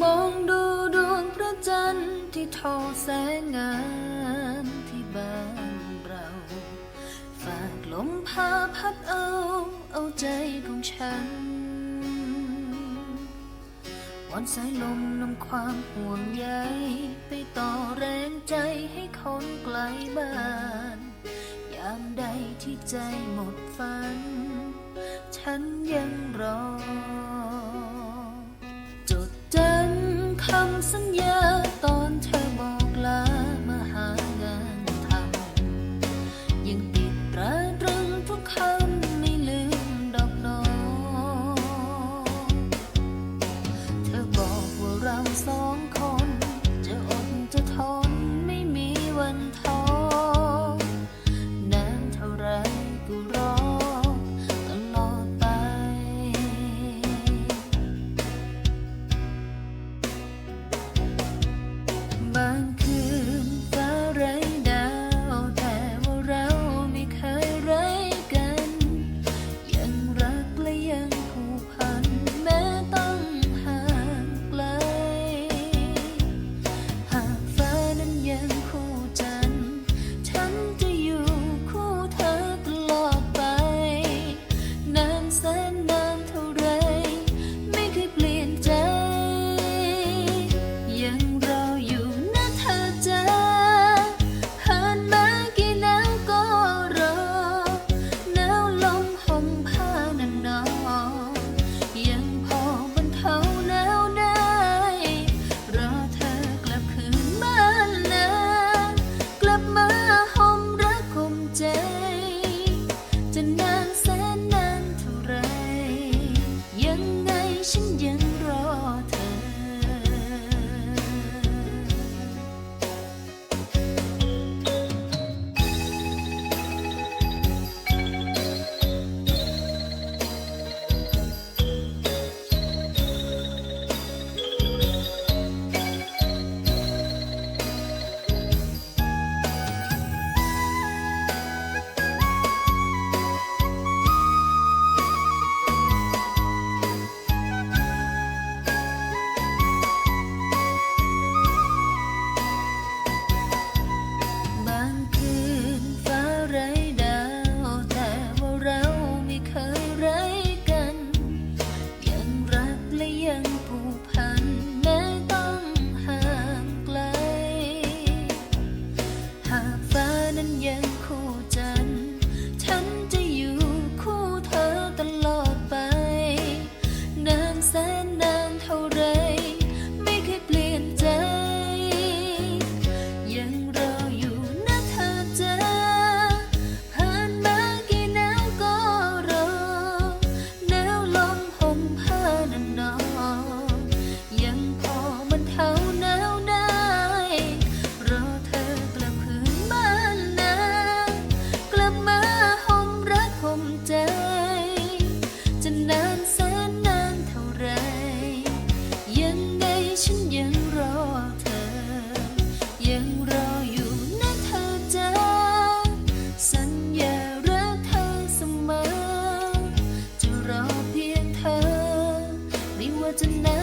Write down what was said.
มองดูดวงพระจันทร์ที่ทอแสงงานที่บ้านเรา ฝากลมพาพัดเอา เอาใจของฉันวันสายลมนำความห่วงใยไปต่อแรงใจให้คนไกลบ้านยามใดที่ใจหมดฝัน ฉันยังรอ คำสัญญาต่อ นนานเท่าไร ไม่เคยเปลี่ยนใจ ยังรออยู่นะเธอจ้าผ่านมากี่หนาวก็รอหนาวลมห่มผ้านันนยังพอบรรเทาหนาวได้ รอเธอกลับคืนบ้านนะ กลับมาห่มรักคมใจจะหนา to know